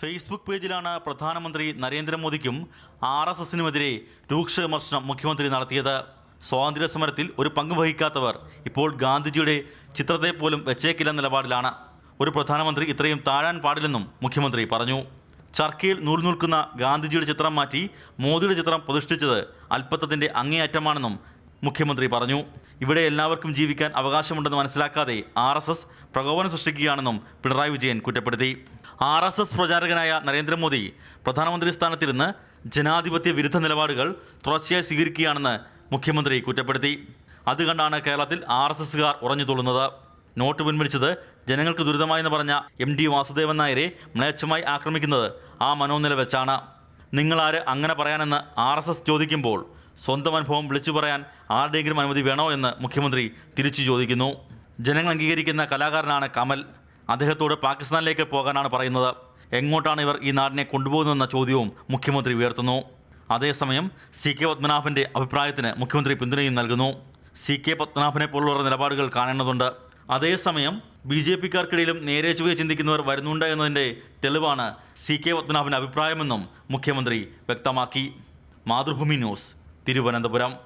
Facebook പേജിലാണ് പ്രധാനമന്ത്രി നരേന്ദ്രമോദിക്കും R S എസിനുമെതിരെ രൂക്ഷ വിമർശനം മുഖ്യമന്ത്രി നടത്തിയത്. സ്വാതന്ത്ര്യ സമരത്തിൽ ഒരു പങ്ക് വഹിക്കാത്തവർ ഇപ്പോൾ ഗാന്ധിജിയുടെ ചിത്രത്തെ പോലും വെച്ചേക്കില്ല നിലപാടിലാണ്. ഒരു പ്രധാനമന്ത്രി ഇത്രയും താഴാൻ പാടില്ലെന്നും മുഖ്യമന്ത്രി പറഞ്ഞു. ചർക്കയിൽ നൂൽ നിൽക്കുന്ന ഗാന്ധിജിയുടെ ചിത്രം മാറ്റി മോദിയുടെ ചിത്രം പ്രതിഷ്ഠിച്ചത് അല്പത്തത്തിന്റെ അങ്ങേയറ്റമാണെന്നും മുഖ്യമന്ത്രി പറഞ്ഞു. ഇവിടെ എല്ലാവർക്കും ജീവിക്കാൻ അവകാശമുണ്ടെന്ന് മനസ്സിലാക്കാതെ ആർ എസ് എസ് പ്രകോപനം സൃഷ്ടിക്കുകയാണെന്നും പിണറായി വിജയൻ കുറ്റപ്പെടുത്തി. ആർ എസ് എസ് പ്രചാരകനായ നരേന്ദ്രമോദി പ്രധാനമന്ത്രി സ്ഥാനത്തിരുന്ന് ജനാധിപത്യ വിരുദ്ധ നിലപാടുകൾ തുടർച്ചയായി സ്വീകരിക്കുകയാണെന്ന് മുഖ്യമന്ത്രി കുറ്റപ്പെടുത്തി. അത് കണ്ടാണ് കേരളത്തിൽ ആർ എസ് എസുകാർ ഉറഞ്ഞു തുള്ളുന്നത്. നോട്ട് പിൻവലിച്ചത് ജനങ്ങൾക്ക് ദുരിതമായെന്ന് പറഞ്ഞ എം ഡി വാസുദേവൻ നായരെ മ്ലേച്ഛമായി ആക്രമിക്കുന്നത് ആ മനോനില വെച്ചാണ്. നിങ്ങളാര് അങ്ങനെ പറയാനെന്ന് ആർ എസ് എസ് ചോദിക്കുമ്പോൾ സ്വന്തം അനുഭവം വിളിച്ചു പറയാൻ ആരുടെയെങ്കിലും അനുമതി വേണോ എന്ന് മുഖ്യമന്ത്രി തിരിച്ചു ചോദിക്കുന്നു. ജനങ്ങൾ അംഗീകരിക്കുന്ന കലാകാരനാണ് കമൽ. അദ്ദേഹത്തോട് പാകിസ്ഥാനിലേക്ക് പോകാനാണ് പറയുന്നത്. എങ്ങോട്ടാണ് ഇവർ ഈ നാടിനെ കൊണ്ടുപോകുന്നതെന്ന ചോദ്യവും മുഖ്യമന്ത്രി ഉയർത്തുന്നു. അതേസമയം സി കെ പത്മനാഭന്റെ അഭിപ്രായത്തിന് മുഖ്യമന്ത്രി പിന്തുണയും നൽകുന്നു. സി കെ പത്മനാഭനെ പോലുള്ള നിലപാടുകൾ കാണേണ്ടതുണ്ട്. അതേസമയം ബി ജെ പിക്കാർക്കിടയിലും നേരെ ചുവയെ ചിന്തിക്കുന്നവർ വരുന്നുണ്ട് എന്നതിന്റെ തെളിവാണ് സി കെ പത്മനാഭന്റെ അഭിപ്രായമെന്നും മുഖ്യമന്ത്രി വ്യക്തമാക്കി. മാതൃഭൂമി ന്യൂസ് തിരുവനന്തപുരം.